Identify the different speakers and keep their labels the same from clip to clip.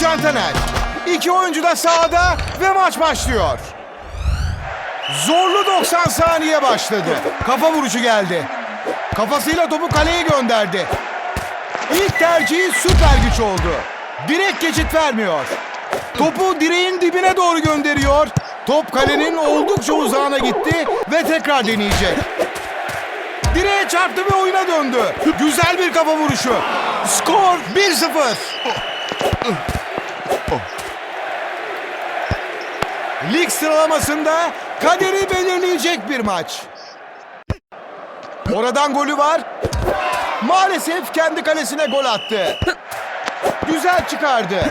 Speaker 1: Can Taner. İki oyuncu da sahada ve maç başlıyor. Zorlu 90 saniye başladı. Kafa vuruşu geldi. Kafasıyla topu kaleye gönderdi. İlk tercihi süper güç oldu. Direkt geçit vermiyor. Topu direğin dibine doğru gönderiyor. Top kalenin oldukça uzağına gitti ve tekrar deneyecek. Direğe çarptı ve oyuna döndü. Güzel bir kafa vuruşu. Skor 1-0. Lig sıralamasında kaderi belirleyecek bir maç. Oradan golü var. Maalesef kendi kalesine gol attı. Güzel çıkardı.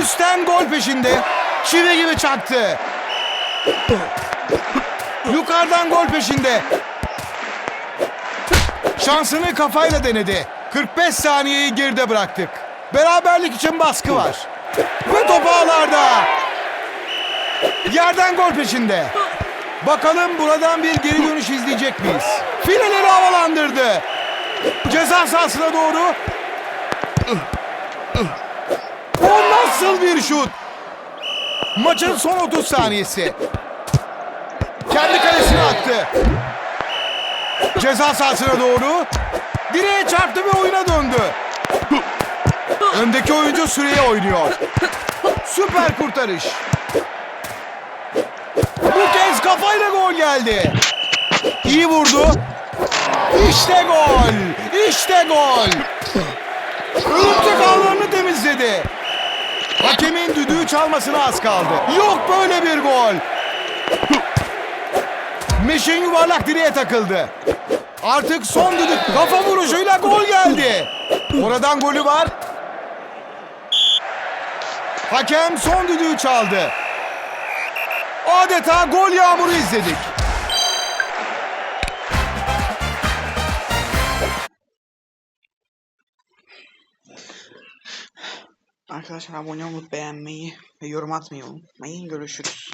Speaker 1: Üstten gol peşinde. Çivi gibi çaktı. Yukarıdan gol peşinde. Şansını kafayla denedi. 45 saniyeyi geride bıraktık. Beraberlik için baskı var. Ve top ağlarda. Yerden gol peşinde. Bakalım buradan bir geri dönüş izleyecek miyiz? Fileleri havalandırdı. Ceza sahasına doğru. O nasıl bir şut? Maçın son 30 saniyesi. Kendi kalesine attı. Ceza sahasına doğru. Direğe çarptı ve oyuna döndü. Öndeki oyuncu süreye oynuyor. Süper kurtarış. Bu kez kafayla gol geldi. İyi vurdu. İşte gol. İşte gol. Örümcek ağlarını temizledi. Hakemin düdüğü çalmasına az kaldı. Yok böyle bir gol. Meşin yuvarlak direğe takıldı. Artık son düdük kafa vuruşuyla gol geldi. Oradan golü var. Hakem son düdüğü çaldı. Adeta gol yağmuru izledik.
Speaker 2: Arkadaşlar abone olup beğenmeyi ve yorum atmayı unutmayın. Görüşürüz.